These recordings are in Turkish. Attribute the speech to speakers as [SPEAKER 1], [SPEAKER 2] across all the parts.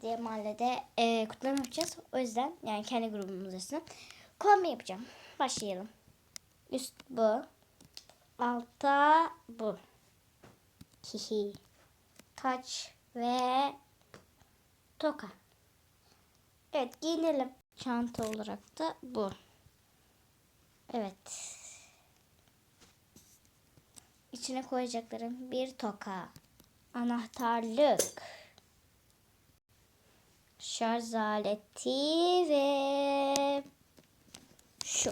[SPEAKER 1] diye mahallede e, kutlama yapacağız. O yüzden yani kendi grubumuz arasında kombi yapacağım. Başlayalım. Üst bu. Altta bu. Hihi. Taç ve toka. Evet giyinelim. Çanta olarak da bu. Evet. İçine koyacaklarım bir toka. Anahtarlık. Şarj aleti ve şu.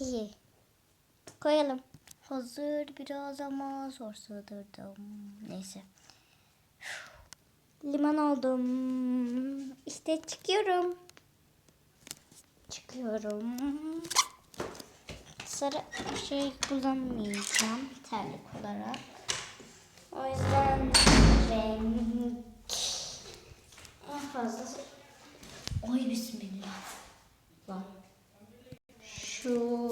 [SPEAKER 1] Hihi. Koyalım. Hazır biraz ama zor sığdırdım. Neyse. Liman oldum. İşte çıkıyorum. Çıkıyorum. Sarı şey kullanmayacağım terlik olarak. O yüzden en fazla Oy bismillah. Lan. Şu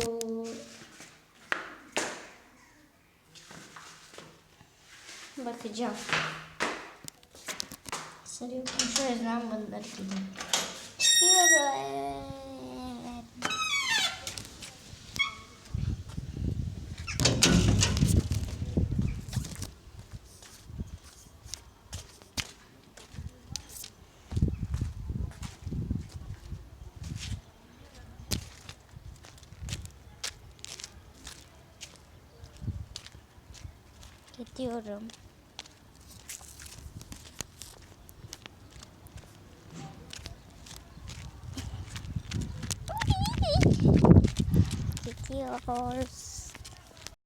[SPEAKER 1] bakacağım. Sarı o yüzden bunları. Çıkıyorum. Gidiyorum. Gidiyoruz.